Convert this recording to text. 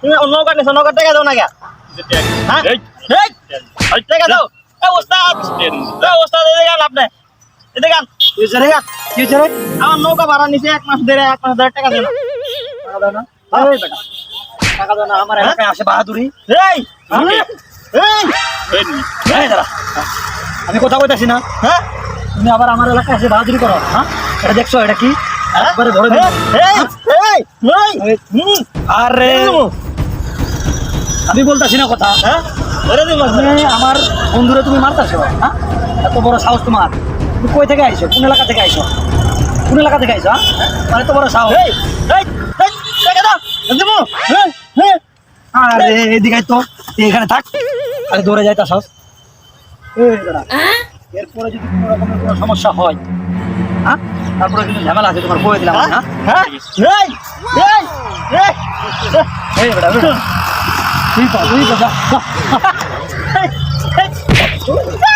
তুমি অন্য নৌকা নিছো নৌকা টাকা দাও না কে হ্যাঁ এই, এই এই টাকা দাও। ওস্তাদ ওস্তাদ এদিকে আন আপনি। এদিকে আন কি হয়েছে রে কি হয়েছে রে? আমার নৌকা ভাড়া নিছে এক মাস ধরে এক মাস ধরে টাকা দেন টাকা দাও না? টাকা। দাও না আমার এলাকায় আসে বাহাদুরি। আমি? এই এই, এই দাঁড়া। আমি কথা কইতাছি না। হ্যাঁ? তুমি আবার আমার এলাকায় এসে বাহাদুরি করো হ্যাঁ? এটা দেখছ এটা কি? একবারে ধরে আরে আমি বলতাছি না কথা হ্যাঁ? আমার বন্ধুরা তুমি মারতাছো হ্যাঁ? এত বড় সাহস তোমার। তুমি কই থেকে আইছো? কোন এলাকা থেকে আইছো? কোন এলাকা থেকে আইছো হ্যাঁ? মানে এত বড় সাহস। হ্যাঁ, হ্যাঁ। আরে এদিকে তো। এখানে থাক। আরে দৌড়ে যাইতা সাহস এই এরপরে যদি কোনো রকমের কোনো সমস্যা হয় হ্যাঁ? তারপরে কিন্তু ঝামেলা আছে তোমার কয়ে দিলাম আমি, হ্যাঁ হ্যাঁ এই এই এই বেটা। তুই তুই। এই